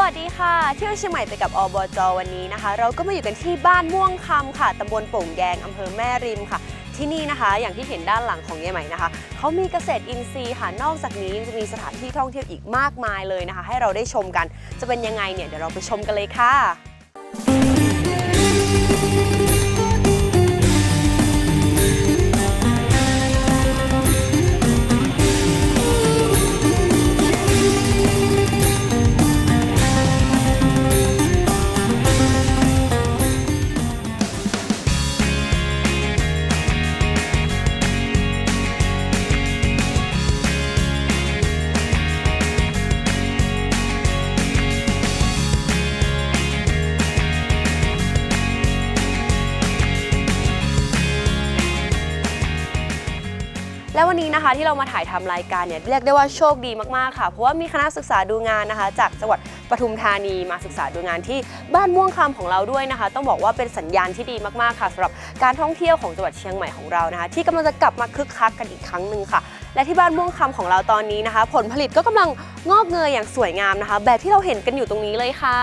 วัสดีค่ะ เที่ยวเชียงใหม่ไปกับอบจวันนี้นะคะ เราก็มาอยู่กันที่บ้านม่วงคำค่ะตำบลโป่งแยงอำเภอแม่ริมค่ะ ที่นี่นะคะ อย่างที่เห็นด้านหลังของยายใหม่นะคะเขามีเกษตรอินทรีย์ค่ะนอกจากนี้ยังจะมีสถานที่ท่องเที่ยวอีกมากมายเลยนะคะ ให้เราได้ชมกันจะเป็นยังไงเนี่ยเดี๋ยวเราไปชมกันเลยค่ะ และวันนี้นะคะที่เรามาถ่ายทำรายการเนี่ยเรียกได้ว่าโชคดีมากๆค่ะ เพราะว่ามีคณะศึกษาดูงานนะคะ จากจังหวัดปทุมธานีมาศึกษาดูงานที่บ้านม่วงคำของเราด้วยนะคะ ต้องบอกว่าเป็นสัญญาณที่ดีมากๆค่ะสำหรับการท่องเที่ยวของจังหวัดเชียงใหม่ของเรานะคะ ที่กำลังจะกลับมาคึกคักกันอีกครั้งหนึ่งค่ะ และที่บ้านม่วงคำของเราตอนนี้นะคะ ผลผลิตก็กำลังงอกเงยอย่างสวยงามนะคะ แบบที่เราเห็นกันอยู่ตรงนี้เลยค่ะ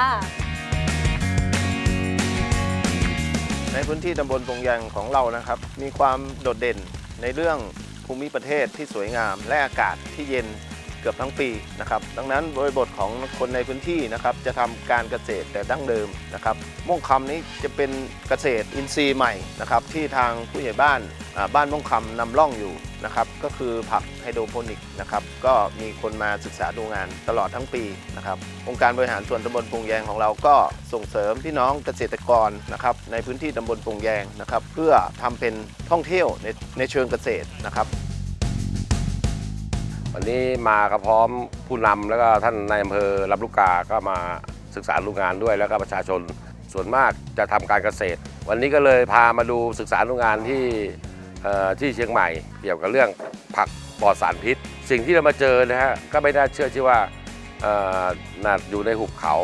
ในพื้นที่ตำบลปงแยงของเรานะครับ มีความโดดเด่นในเรื่อง ภูมิประเทศที่สวยงาม และอากาศที่เย็น เกือบทั้งปีนะครับ ดังนั้นบริบทของคนในพื้นที่นะครับจะทำการเกษตรแต่ดั้งเดิมนะครับม่วงคำนี้จะเป็นเกษตรอินทรีย์ใหม่นะครับที่ทางผู้ใหญ่บ้านบ้านม่วงคำนำร่องอยู่นะครับก็คือผักไฮโดรโปนิกนะครับก็มีคนมาศึกษาดูงานตลอดทั้งปีนะครับองค์การบริหารส่วนตำบลปงแยงของเราก็ส่งเสริมพี่น้องเกษตรกรนะครับในพื้นที่ตำบลปงแยงนะครับเพื่อทำเป็นท่องเที่ยวในในเชิงเกษตรนะครับ วันนี้มากับพร้อมผู้นำแล้วก็ท่านนายอำเภอลำลูกกาก็มาศึกษาดูงานด้วยแล้วก็ประชาชนส่วนมากจะทำการเกษตร วันนี้ก็เลยพามาดูศึกษาดูงานที่ที่เชียงใหม่ เกี่ยวกับเรื่องผักปลอดสารพิษ สิ่งที่เรามาเจอนะฮะก็ไม่น่าเชื่อที่ว่าเอ่อน่าอยู่ในหุบเขา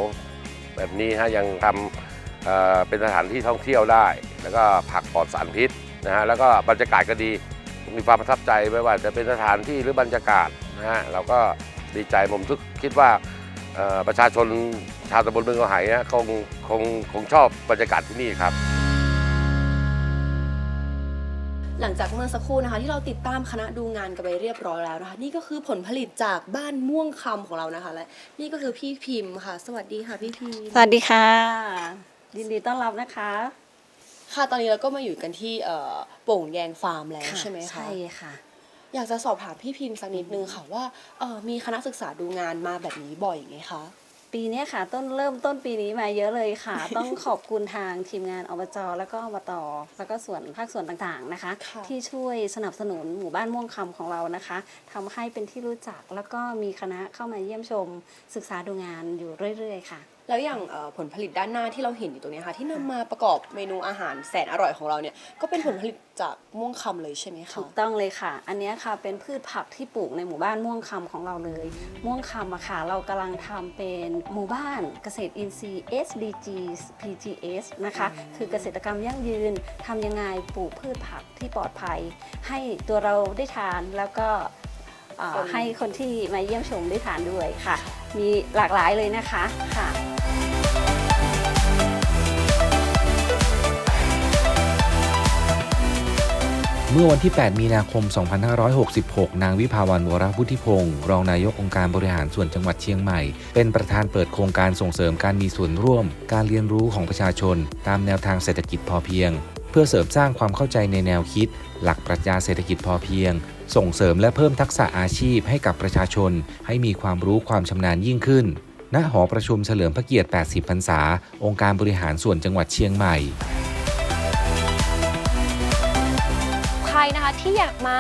แบบนี้ฮะยังทำเเป็นสถานที่ท่องเที่ยวได้ แล้วก็ผักปลอดสารพิษนะฮะแล้วก็บรรยากาศก็ดี มีความประทับใจไม่ว่าจะเป็นสถานที่หรือบรรยากาศนะฮะเราก็ดีใจผมทุกคิดว่าเอ่อประชาชนชาวตำบลเมืองกระไหายนะคงคงคงชอบบรรยากาศที่นี่ครับ หลังจากเมื่อสักครู่นะคะ ที่เราติดตามคณะดูงานกันไปเรียบร้อยแล้วนะคะ นี่ก็คือผลผลิตจากบ้านม่วงคำของเรานะคะและนี่ก็คือพี่พิมพ์ค่ะ สวัสดีค่ะพี่พิมพ์สวัสดีค่ะยินดีต้อนรับนะคะ ค่ะตอนนี้เราก็มาอยู่กันที่เอ่อโป่งแยงฟาร์มแล้วใช่ไหมคะ ใช่ค่ะ อยากจะสอบถามพี่พิมพ์สักนิดนึงค่ะว่าเอ่อมีคณะศึกษาดูงานมาแบบนี้บ่อยไหมคะ ปีเนี้ยค่ะ ต้นเริ่มต้นปีนี้มาเยอะเลยค่ะ ต้องขอบคุณทางทีมงานอบจแล้วก็อบตแล้วก็ส่วนภาคส่วนต่างๆนะคะ ค่ะ ที่ช่วยสนับสนุนหมู่บ้านม่วงคำของเรานะคะทำให้เป็นที่รู้จักแล้วก็มีคณะเข้ามาเยี่ยมชม ศึกษาดูงานอยู่เรื่อย ๆ ค่ะ แล้วอย่างเอ่อผลผลิตด้านหน้าที่เราเห็นอยู่ตรงนี้ค่ะ ที่นำมาประกอบเมนูอาหารแสนอร่อยของเราเนี่ยก็เป็นผลผลิตจากม่วงคำเลยใช่ไหมคะถูกต้องเลยค่ะ อันเนี้ยค่ะเป็นพืชผักที่ปลูกในหมู่บ้านม่วงคำของเราเลย ม่วงคำอะค่ะเรากำลังทำเป็นหมู่บ้านเกษตรอินทรีย์ SDGs PGS นะคะคือเกษตรกรรมยั่งยืนทำยังไงปลูกพืชผักที่ปลอดภัย ให้ตัวเราได้ทานแล้วก็เอ่อคนให้คนที่มาเยี่ยมชมได้ทานด้วยค่ะ มีหลากหลายเลยนะคะค่ะเมื่อวันที่ 8 มีนาคม 2566 นางวิภาวันวรพุทธิพงศ์รองนายกองค์การบริหารส่วนจังหวัดเชียงใหม่ เป็นประธานเปิดโครงการส่งเสริมการมีส่วนร่วม การเรียนรู้ของประชาชน ตามแนวทางเศรษฐกิจพอเพียง เพื่อเสริมสร้างความเข้าใจในแนวคิด หลักปรัชญาเศรษฐกิจพอเพียง ส่งเสริมและเพิ่มทักษะอาชีพให้กับประชาชน ให้มีความรู้ความชำนาญยิ่งขึ้น ณ หอประชุมเฉลิมพระเกียรติ 80 พรรษา องค์การบริหารส่วนจังหวัดเชียงใหม่ ใครนะคะที่อยากมา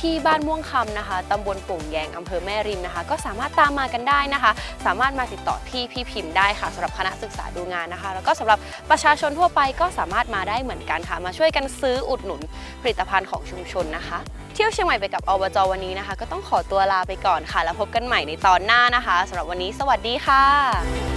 ที่บ้านม่วงคำนะคะตำบลโป่งแยงอำเภอแม่ริมนะคะ ก็สามารถตามมากันได้นะคะ สามารถมาติดต่อที่พี่พิมพ์ได้ค่ะสำหรับคณะศึกษาดูงานนะคะ แล้วก็สำหรับประชาชนทั่วไปก็สามารถมาได้เหมือนกันค่ะ มาช่วยกันซื้ออุดหนุนผลิตภัณฑ์ของชุมชนนะคะ เที่ยวเชียงใหม่ไปกับอบจวันนี้นะคะ ก็ต้องขอตัวลาไปก่อนค่ะ แล้วพบกันใหม่ในตอนหน้านะคะสำหรับวันนี้ สวัสดีค่ะ